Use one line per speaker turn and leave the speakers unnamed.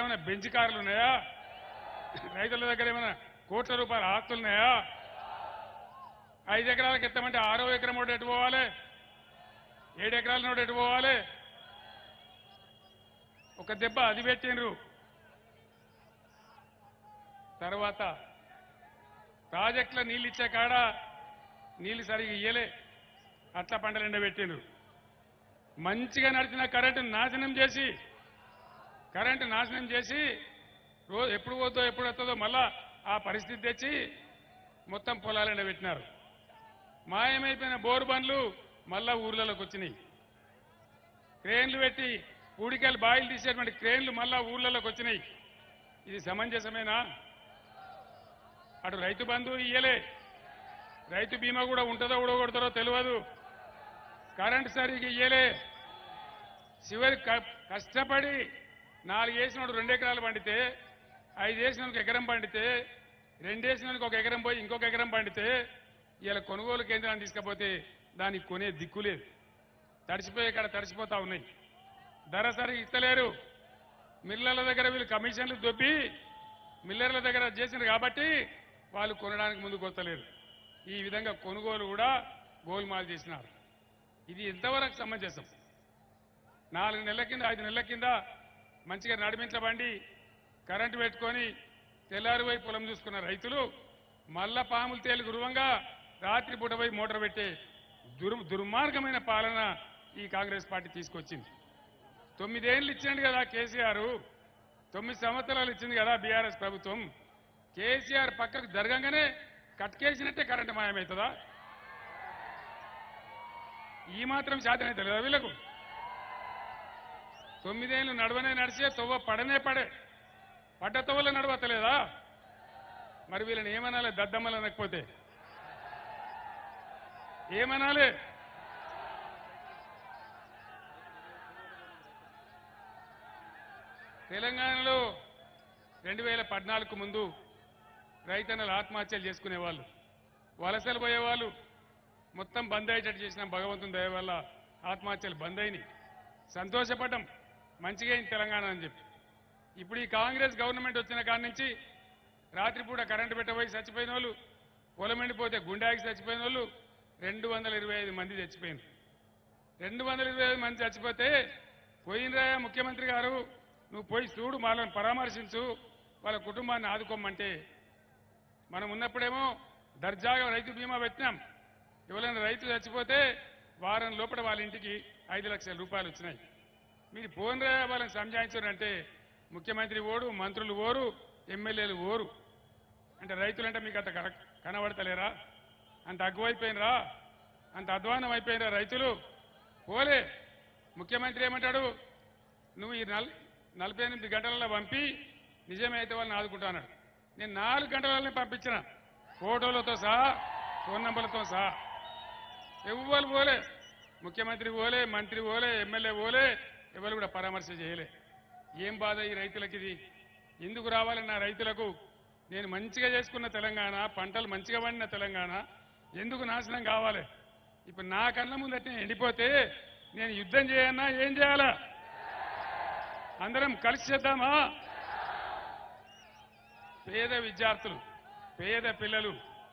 ఏమైనా బెంచ్ కార్లు ఉన్నాయా? రైతుల దగ్గర ఏమైనా కోట్ల రూపాయల ఆస్తులు ఉన్నాయా? ఐదు ఎకరాలకు ఎత్తమంటే ఆరో ఎకరం ఒకటి ఎటు పోవాలి? ఏడు ఎకరాల నోటి ఎటు పోవాలి? ఒక దెబ్బ అది పెట్టినరు తర్వాత ప్రాజెక్టులో నీళ్ళు ఇచ్చే కాడ నీళ్ళు సరిగా ఇయ్యలే. అట్లా పంటలు ఎండబెట్టిండ్రు మంచిగా నడిచిన కరెంటు నాశనం చేసి కరెంటు నాశనం చేసి రోజు ఎప్పుడు పోతుందో ఎప్పుడు వస్తుందో మళ్ళా ఆ పరిస్థితి తెచ్చి మొత్తం పొలాలు ఎండబెట్టినారు మాయమైపోయిన బోరు బండ్లు మళ్ళా ఊర్లలోకి వచ్చినాయి. క్రేన్లు పెట్టి పూడికాయలు బాయిలు తీసేటువంటి క్రేన్లు మళ్ళా ఊర్లలోకి వచ్చినాయి. ఇది సమంజసమేనా? అటు రైతు బంధు ఇయ్యలే. రైతు బీమా కూడా ఉంటుందో ఉడగొడతారో తెలియదు కరెంటు సరిగ్గా ఇయ్యలే. చివరి క- కష్టపడి నాలుగు వేసినోడు రెండు ఎకరాలు పండితే ఐదు వేసినోడికి ఎకరం పండితే రెండు వేసినోడికి ఒక ఎకరం పోయి ఇంకొక ఎకరం పండితే ఇలా కొనుగోలు కేంద్రాన్ని తీసుకపోతే దానికి కొనే దిక్కు లేదు. తడిసిపోయే కాడ తడిసిపోతా ఉన్నాయి. ధర సరి ఇస్తలేరు. మిల్లర్ల దగ్గర వీళ్ళు కమిషన్లు దొబ్బి మిల్లర్ల దగ్గర చేసినారు కాబట్టి వాళ్ళు కొనడానికి ముందుకు వస్తలేరు. ఈ విధంగా కొనుగోలు కూడా గోల్మాల్ చేసినారు. ఇది ఎంతవరకు సమంజసం? నాలుగు నెలల కింద ఐదు నెలల కింద మంచిగా నడిమించబండి కరెంటు పెట్టుకొని తెల్లారిపోయి పొలం చూసుకున్న రైతులు మళ్ళా పాములు తేలి గురువంగా రాత్రి పూటపోయి మోటార్ పెట్టే దుర్ దుర్మార్గమైన పాలన ఈ కాంగ్రెస్ పార్టీ తీసుకొచ్చింది. తొమ్మిదేళ్ళు ఇచ్చిండు కదా కేసీఆర్ తొమ్మిది సంవత్సరాలు ఇచ్చింది కదా బీఆర్ఎస్ ప్రభుత్వం. కేసీఆర్ పక్కకు జరగంగానే కట్కేసినట్టే కరెంటు మాయమవుతుందా? ఈ మాత్రం సాధ్యమైతే తెలియదా వీళ్ళకు? తొమ్మిదేళ్ళు నడవనే నడిచే తొవ్వ పడనే పడే. పడ్డ తొవ్వలో నడవతలేదా? మరి వీళ్ళని ఏమనాలి? దద్దమ్మలు అనకపోతే. ఏమనాలి? తెలంగాణలో రెండు వేల పద్నాలుగు ముందు రైతన్నలు ఆత్మహత్యలు చేసుకునేవాళ్ళు. వలసలు పోయేవాళ్ళు. మొత్తం బంద్ అయ్యేటట్టు చేసిన భగవంతుని దయ వల్ల ఆత్మహత్యలు బంద్ అయినాయి. సంతోషపడ్డం. మంచిగా తెలంగాణ అని చెప్పి. ఇప్పుడు ఈ కాంగ్రెస్ గవర్నమెంట్ వచ్చిన కాడి నుంచి రాత్రిపూట కరెంటు పెట్టబోయి చచ్చిపోయిన వాళ్ళు పొలం గుండాకి చచ్చిపోయిన వాళ్ళు రెండు వందల ఇరవై ఐదు మంది చచ్చిపోయింది రెండు వందల ఇరవై ఐదు మంది చచ్చిపోతే పోయినరా ముఖ్యమంత్రి గారు నువ్వు పోయి చూడు వాళ్ళని పరామర్శించు వాళ్ళ కుటుంబాన్ని ఆదుకోమంటే. మనం ఉన్నప్పుడేమో దర్జాగా రైతు బీమా పెట్టినాం. ఎవరైనా రైతు చచ్చిపోతే వారం లోపల వాళ్ళ ఇంటికి ఐదు లక్షల రూపాయలు వచ్చినాయి. మీరు పోన్రా వాళ్ళని సంజాయించారంటే ముఖ్యమంత్రి ఓడు మంత్రులు ఓరు ఎమ్మెల్యేలు ఓరు. అంటే రైతులంటే మీకు అంత కన- కనబడతలేరా? అంత అగ్గువైపోయినరా? అంత అధ్వానం అయిపోయినరా రైతులు? పోలే. ముఖ్యమంత్రి ఏమంటాడు? నువ్వు ఈ నల్ నలభై ఎనిమిది గంటలలో పంపి నిజమైతే అయితే వాళ్ళని ఆదుకుంటాను నేను నాలుగు గంటలనే పంపించిన. ఫోటోలతో సహా ఫోన్ నంబర్లతో సహా. ఎవ్వరు పోలే. ముఖ్యమంత్రి పోలే మంత్రి పోలే ఎమ్మెల్యే పోలే. ఎవరు కూడా పరామర్శ చేయలే. ఏం బాధ ఈ రైతులకి ఇది ఎందుకు రావాలి నా రైతులకు? నేను మంచిగా చేసుకున్న తెలంగాణ పంటలు మంచిగా పండిన తెలంగాణ ఎందుకు నాశనం కావాలి? ఇప్పుడు నా కళ్ళ ముందట ఎండిపోతే నేను యుద్ధం చేయన్నా ఏం చేయాలా? అందరం కలిసి చేద్దామా? పేద విద్యార్థులు పేద పిల్లలు